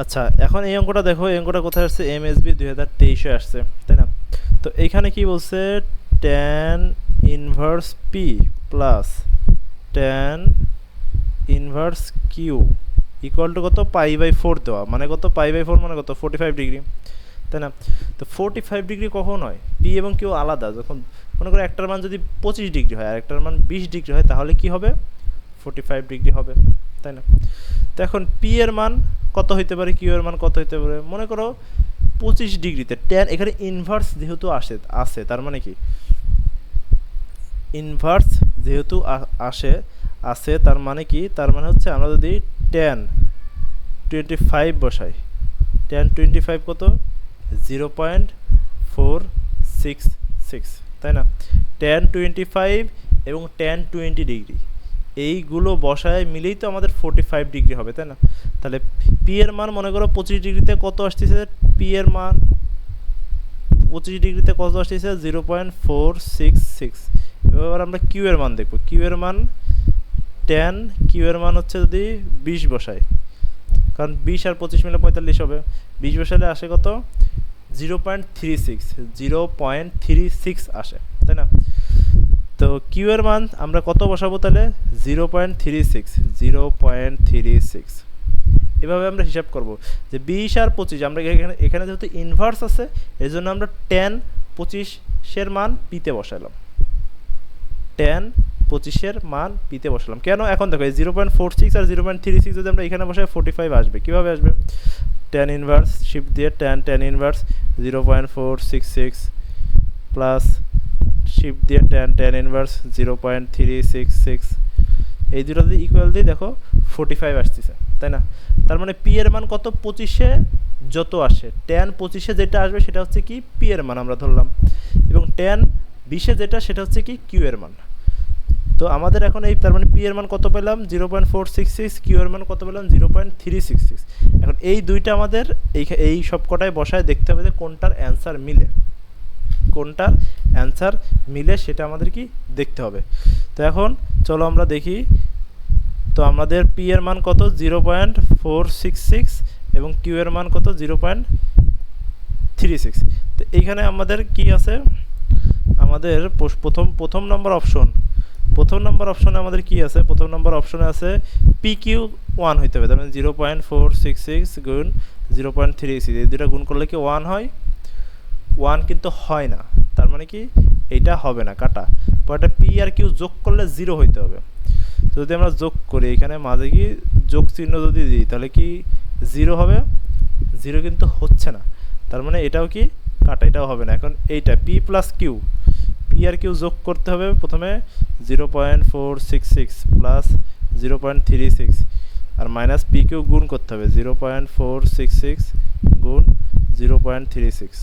আচ্ছা এখন এই অঙ্কটা দেখো, এই অঙ্কটা কোথায় আসছে? এম এস বি দুই হাজার তেইশে আসছে, তাই না? তো এইখানে কি বলছে? Tan inverse P plus tan inverse Q equal to কত? পাই বাই ফোর দেওয়া। মানে কত? পাই বাই ফোর মানে কত? ফোর্টি ফাইভ ডিগ্রি তাই না? তো ফোর্টি ফাইভ ডিগ্রি কখন হয়? পি এবং কিউ আলাদা। যখন মনে করো একটার মান যদি পঁচিশ ডিগ্রি হয়, আর একটার মান বিশ ডিগ্রি হয়, তাহলে কি হবে? ফোর্টি ফাইভ ডিগ্রি হবে। তাই না? তো এখন পি এর মান কত হইতে পারে? কিউ এর মান কত হইতে পারে? মনে করো পঁচিশ ডিগ্রিতে ট্যান এখানে ইনভার্স যেহেতু আসে আসে, তার মানে কি? ইনভার্স যেহেতু আসে আসে, তার মানে কি? তার মানে হচ্ছে আমরা যদি টেন টোয়েন্টি ফাইভ বসাই টেন টোয়েন্টি ফাইভ কত? Zero point four six six তাই না? টেন টোয়েন্টি ফাইভ এবং টেন টোয়েন্টি ডিগ্রি এইগুলো বসায় মিলেই তো আমাদের ফোর্টি ফাইভ ডিগ্রি হবে, তাই না? তাহলে পি এর মান মনে করো পঁচিশ ডিগ্রিতে কত আসতেছে? পি এর মান পঁচিশ ডিগ্রিতে কত আসতেছে? Zero point four six six এবার আমরা কিউ এর মান দেখব। কিউ এর মান টেন কিউ এর মান হচ্ছে যদি বিশ বসাই কারণ বিশ আর পঁচিশ মিলে পঁয়তাল্লিশ হবে। বিশ বসালে আসে কত? Zero point three six zero point three six আসে, তাই না? কিউ এর মান আমরা কত বসাবো তাহলে? Zero point three six, zero point three six. এভাবে আমরা হিসাব করব যে বিশ আর পঁচিশ, আমরা এখানে এখানে যেহেতু ইনভার্স আছে এই জন্য আমরা টেন পঁচিশের মান পিতে বসালাম। টেন পঁচিশের মান পিতে বসালাম। কেন? এখন দেখো, এই জিরো পয়েন্ট ফোর সিক্স আর জিরো পয়েন্ট থ্রি সিক্স যদি আমরা এখানে বসাই ফোর্টি ফাইভ আসবে। কীভাবে আসবে? টেন ইনভার্স শিফট দিয়ে tan tan inverse zero point four six six plus shift দিয়ে tan tan inverse zero point three six six এই দুটো যদি ইকুয়াল দিয়ে দেখো ফোর্টি ফাইভ আসতেছে, তাই না? তার মানে পি এর মান কত? পঁচিশে যত আসে। টেন পঁচিশে যেটা আসবে, সেটা হচ্ছে কি? পি এর মান আমরা ধরলাম। এবং টেন বিশে যেটা, সেটা হচ্ছে কি? কিউ এর মান। তো আমাদের এখন এই তার মানে পি এর মান কত পেলাম? Zero point four six six Q এর মান কত পেলাম? Zero point three six six এখন এই দুইটা আমাদের এই এই সব কটায় বসায় দেখতে হবে যে কোনটার অ্যান্সার মিলে। কোনটার অ্যান্সার মিলে সেটা আমাদের কি দেখতে হবে। তো এখন চলো আমরা দেখি। তো আমাদের পি এর মান কত? Zero point four six six এবং কিউ এর মান কত? Zero point three six. তো এইখানে আমাদের কি আছে? আমাদের প্রথম প্রথম নম্বর অপশন। প্রথম নম্বর অপশনে আমাদের কি আছে? প্রথম নম্বর অপশনে আছে পি কিউ ওয়ান হইতে হবে। তার মানে zero point four six six গুণ জিরো পয়েন্ট থ্রি সিক্স। এই দুটা গুণ করলে কি ওয়ান হয়? ওয়ান কিন্তু হয় না। তার মানে কি? এইটা হবে না, কাটা। পরটা পি আর কিউ যোগ করলে জিরো হইতে হবে। তো যদি আমরা যোগ করি, এখানে মাঝে কি যোগ চিহ্ন যদি দিই, তাহলে কি জিরো হবে? জিরো কিন্তু হচ্ছে না। তার মানে এটাও কি কাটা, এটাও হবে না। এখন এইটা পি প্লাস কিউ পি আর কিউ যোগ করতে হবে প্রথমে zero point four six six plus zero point three six আর মাইনাস পি কিউ গুণ করতে হবে zero point four six six গুণ জিরো পয়েন্ট থ্রি সিক্স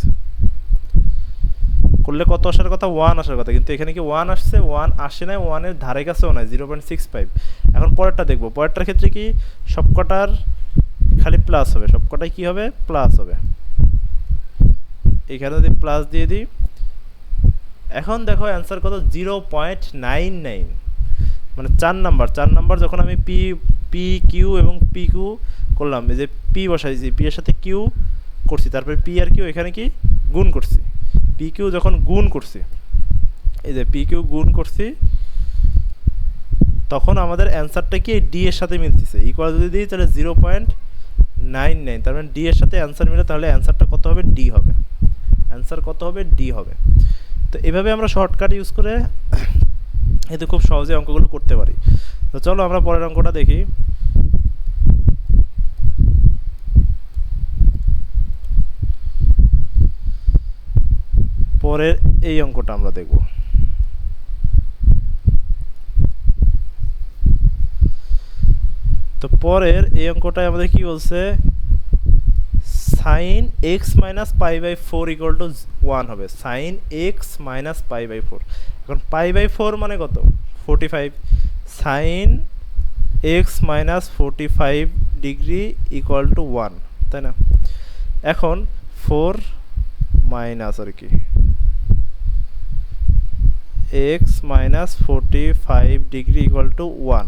করলে কত আসার কথা? ওয়ান আসার কথা। কিন্তু এখানে কি ওয়ান আসছে? ওয়ান আসে নাই ওয়ানের ধারে কাছেও নাই জিরো পয়েন্ট সিক্স ফাইভ এখন পরেরটা দেখব। পরেরটার ক্ষেত্রে কি সবকটার খালি প্লাস হবে? সবকটাই কি হবে? প্লাস হবে। এখানে যদি প্লাস দিয়ে দিই, এখন দেখো অ্যান্সার কত? জিরো পয়েন্ট নাইন নাইন মানে চার নাম্বার চার নাম্বার যখন আমি পি পি কিউ এবং পি কিউ করলাম, এই যে পি বসাইছি পি এর সাথে কিউ করছি, তারপরে পি আর কিউ এখানে কি? গুণ করছি। পি কিউ যখন গুণ করছি, এই যে পি কিউ গুণ করছি, তখন আমাদের অ্যান্সারটা কি ডি এর সাথে মিলতেছে? ইকুয়াল যদি দিই, তাহলে জিরো পয়েন্ট নাইন নাইন তার মানে ডি এর সাথে অ্যান্সার মিলে, তাহলে অ্যান্সারটা কত হবে? ডি হবে। অ্যান্সার কত হবে? ডি হবে। তো এভাবে আমরা শর্টকাট ইউজ করে, এতে খুব সহজে অঙ্কগুলো করতে পারি। তো চলো আমরা পরের অঙ্কটা দেখি। পরের এই অঙ্কটা আমরা দেখব। তো পরের এই অঙ্কটায় আমাদের কি বলছে? Sine x minus pi by four equal to one হবে। Sine x minus pi by four এখন পাই বাই ফোর মানে কত? Forty five sine x minus forty five degree equal to one তাই না? এখন ফোর মাইনাস আর কি। X minus forty five degree equal to one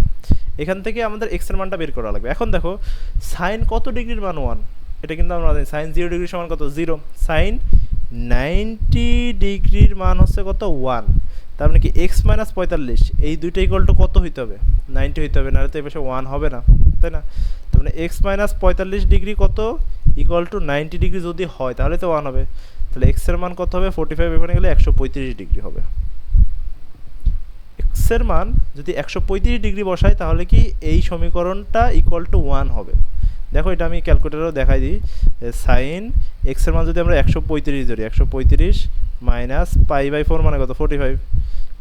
এখান থেকে আমাদের এক্সের মানটা বের করা লাগবে। এখন দেখো সাইন কত ডিগ্রির মান ওয়ান এটা কিন্তু আমরা জানি সাইন জিরো ডিগ্রি সমান কত? জিরো সাইন নাইনটি ডিগ্রির মান হচ্ছে কত? ওয়ান তার মানে কি এক্স মাইনাস পঁয়তাল্লিশ, এই দুইটা ইকুয়াল টু কত হইতে হবে? নাইনটি হইতে হবে, নাহলে তো এ পাশে ওয়ান হবে না, তাই না? তার মানে এক্স মাইনাস পঁয়তাল্লিশ ডিগ্রি কত? ইকুয়াল টু নাইনটি ডিগ্রি যদি হয়, তাহলে তো ওয়ান হবে। তাহলে এক্সের মান কত হবে? ফোর্টি ফাইভ এখানে গেলে একশো পঁয়ত্রিশ ডিগ্রি হবে। এক্সের মান যদি একশো পঁয়ত্রিশ ডিগ্রি বসাই, তাহলে কি এই সমীকরণটা ইকুয়াল টু ওয়ান হবে। দেখো, এটা আমি ক্যালকুলেটারও দেখাই দিই। সাইন এক্সের মান যদি আমরা একশো পঁয়ত্রিশ ধরি, একশো পঁয়ত্রিশ মাইনাস পাই বাই ফোর মানে কত? ফোর্টি ফাইভ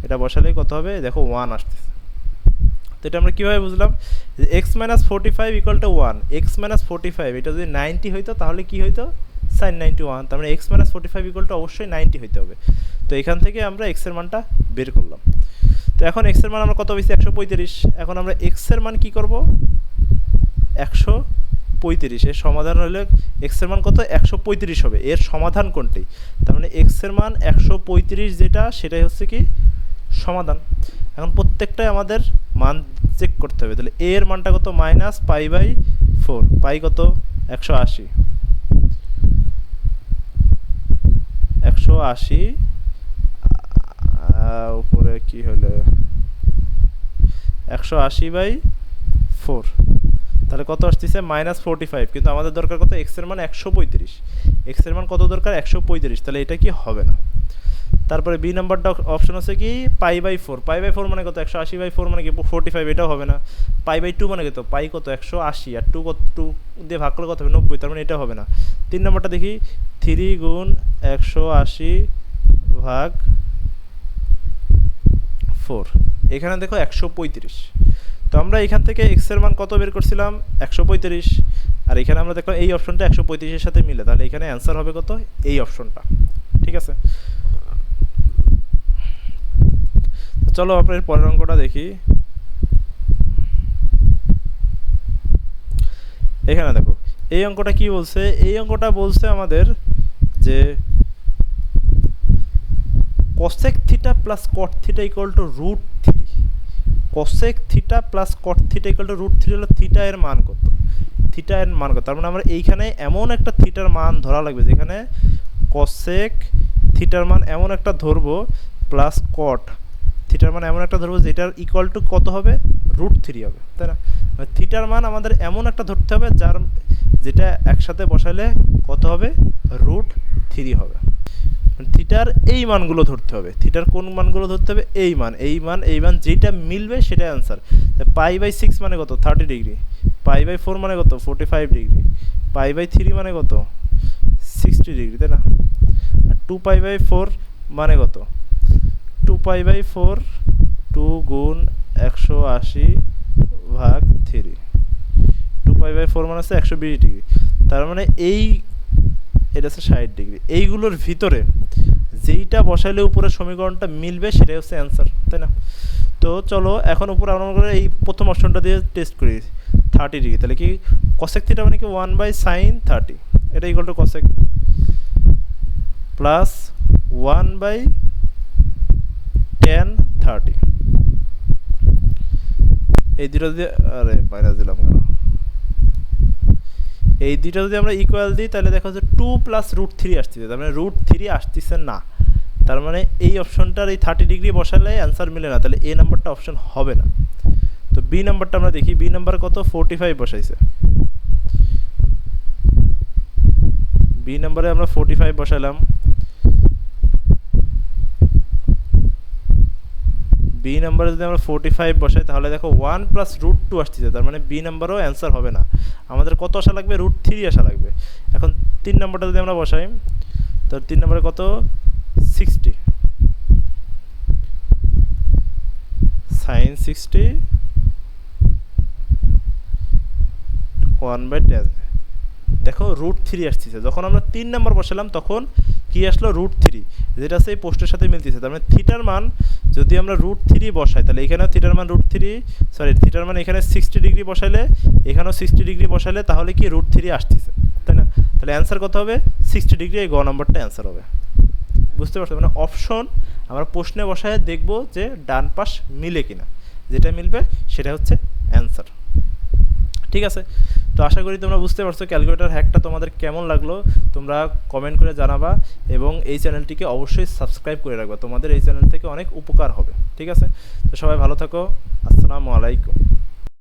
এটা বসালেই কত হবে? দেখো ওয়ান আসতেছে। তো এটা আমরা কীভাবে বুঝলাম? যে x minus forty five equal to one x minus forty five এটা যদি নাইনটি হইতো, তাহলে কী হইতো? সাইন নাইনটি ওয়ান তার মানে x minus forty five equal to অবশ্যই নাইনটি হইতে হবে। তো এখান থেকে আমরা এক্সের মানটা বের করলাম। তো এখন এক্সের মান আমরা কত পেয়েছি একশো পঁয়ত্রিশ। এখন আমরা এক্সের মান কী করব? একশো পঁয়ত্রিশ। এর সমাধান হলে এক্সের মান কত? একশো পঁয়ত্রিশ হবে। এর সমাধান কোনটি? তার মানে এক্সের মান একশো পঁয়ত্রিশ যেটা, সেটাই হচ্ছে কি? সমাধান। এখন প্রত্যেকটাই আমাদের মান চেক করতে হবে। তাহলে এর মানটা কত? Minus pi by four. Pi কত? একশো আশি। একশো আশি উপরে কি হলো? একশো আশি বাই ফোর। তাহলে কত আসতেছে? Minus forty five. কিন্তু আমাদের দরকার কত? এক্সের মান একশো পঁয়ত্রিশ। এক্সের মান কত দরকার? একশো পঁয়ত্রিশ। তাহলে এটা কি হবে না? তারপরে বি নাম্বারটা অপশন আছে কি? Pi by four. Pi by four মানে কত? একশো আশি বাই ফোর মানে কি? ফোরটি ফাইভ, এটাও হবে না। পাই বাই টু মানে কত? পাই কত? একশো আশি। আর টু কত? টু দিয়ে ভাগ করলে কত হবে? নব্বই। তার মানে এটা হবে না। তিন নম্বরটা দেখি। থ্রি গুণ একশো আশি ভাগ ফোর। এখানে দেখো একশো পঁয়ত্রিশ। তো আমরা এখান থেকে এক্সের মান কত বের করছিলাম? একশো পঁয়ত্রিশ। আর এখানে আমরা দেখলাম এই অপশনটা একশো পঁয়ত্রিশের সাথে মিলে। তাহলে এখানে অ্যান্সার হবে কত? এই অপশনটা। ঠিক আছে? চলো আপনার পরের অঙ্কটা দেখি। এখানে দেখো, এই অঙ্কটা কি বলছে? এই অঙ্কটা বলছে আমাদের যে cosec theta plus cot theta equal to root three cosec theta plus cot theta equal to root three হলো থিটা এর মান কত? থিটা এর মান কত? তার মানে আমরা এইখানে এমন একটা থিটার মান ধরা লাগবে যেখানে কসেক থিটার মান এমন একটা ধরবো প্লাস কট থিটার মান এমন একটা ধরবো যেটার ইকুয়াল টু কত হবে? রুট থ্রি হবে, তাই না? থিটার মান আমাদের এমন একটা ধরতে হবে যার যেটা একসাথে বসালে কত হবে? রুট থ্রি হবে। থিটার এই মানগুলো ধরতে হবে। থিটার কোন মানগুলো ধরতে হবে? এই মান। এই মান এই মান যেটা মিলবে সেটাই অ্যান্সার পাই বাই সিক্স মানে কত? Thirty degree pi by four মানে কত? Forty five degree pi by three মানে কত? সিক্সটি ডিগ্রি তাই না? আর টু পাই বাই ফোর মানে কত? Two pi by four two গুণ একশো আশি ভাগ three two pi by four মানে হচ্ছে একশো বিশ ডিগ্রি তার মানে এই এটা হচ্ছে ষাট ডিগ্রি। এইগুলোর ভিতরে যেইটা বসাইলে উপরে সমীকরণটা মিলবে, সেটাই হচ্ছে অ্যান্সার তাই না? তো চলো, এখন উপরে আমরা করে এই প্রথম অপশনটা দিয়ে টেস্ট করি। থার্টি ডিগ্রি, তাহলে কি কসেক থিটা মানে কি? ওয়ান বাই সাইন থার্টি এটা equal to cosec plus one by tan thirty এই দুটো দিয়ে, আরে মাইনাস দিলাম কেন? এই দুটো যদি আমরা ইকুয়াল দিই, তাহলে দেখা যাচ্ছে টু প্লাস রুট থ্রি আসতেছে। তার মানে রুট থ্রি আসতেছে না। তার মানে এই অপশনটার এই থার্টি ডিগ্রি বসালে অ্যান্সার মিলে না। তাহলে এ নাম্বারটা অপশন হবে না। তো বি নাম্বারটা আমরা দেখি বি নাম্বার কত? ফোরটি ফাইভ বসাইছে। বি নাম্বারে আমরা ফোরটি ফাইভ বসালাম। বি নাম্বারে যদি আমরা ফোরটি ফাইভ বসাই, তাহলে দেখো ওয়ান প্লাস রুট টু আসতেছে। তার মানে বি নাম্বারও অ্যান্সার হবে না। আমাদের কত আসা লাগবে? রুট থ্রি আসা লাগবে। এখন তিন নম্বরটা যদি আমরা বসাই তো তিন নম্বরে কত? Sixty sine sixty one by tan দেখো রুট থ্রি আসতেছে। যখন আমরা তিন নম্বর বসালাম, তখন কি আসলো? রুট থ্রি যেটা সেই পোস্টের সাথে মিলতেছে। তার মানে থিটার মান যদি আমরা রুট থ্রি বসাই, তাহলে এখানেও থিটার মান রুট থ্রি সরি থিটার মান এখানে সিক্সটি ডিগ্রি বসাইলে, এখানেও সিক্সটি ডিগ্রি বসাইলে তাহলে কি রুট থ্রি আসতেছে, তাই না? তাহলে অ্যান্সার কত হবে? সিক্সটি ডিগ্রি এই গ নম্বরটা অ্যান্সার হবে। বুঝতে পারছ? মানে অপশন আমরা প্রশ্নে বসায় দেখব যে ডান পাশ মিলে কিনা। যেটা মিলবে সেটা হচ্ছে অ্যান্সার ঠিক আছে? তো আশা করি তোমরা বুঝতে পারছ ক্যালকুলেটার হ্যাকটা তোমাদের কেমন লাগল। তোমরা কমেন্ট করে জানাবা এবং এই চ্যানেলটিকে অবশ্যই সাবস্ক্রাইব করে রাখবা। তোমাদের এই চ্যানেল থেকে অনেক উপকার হবে। ঠিক আছে? তো সবাই ভালো থাকো। আসসালামু আলাইকুম।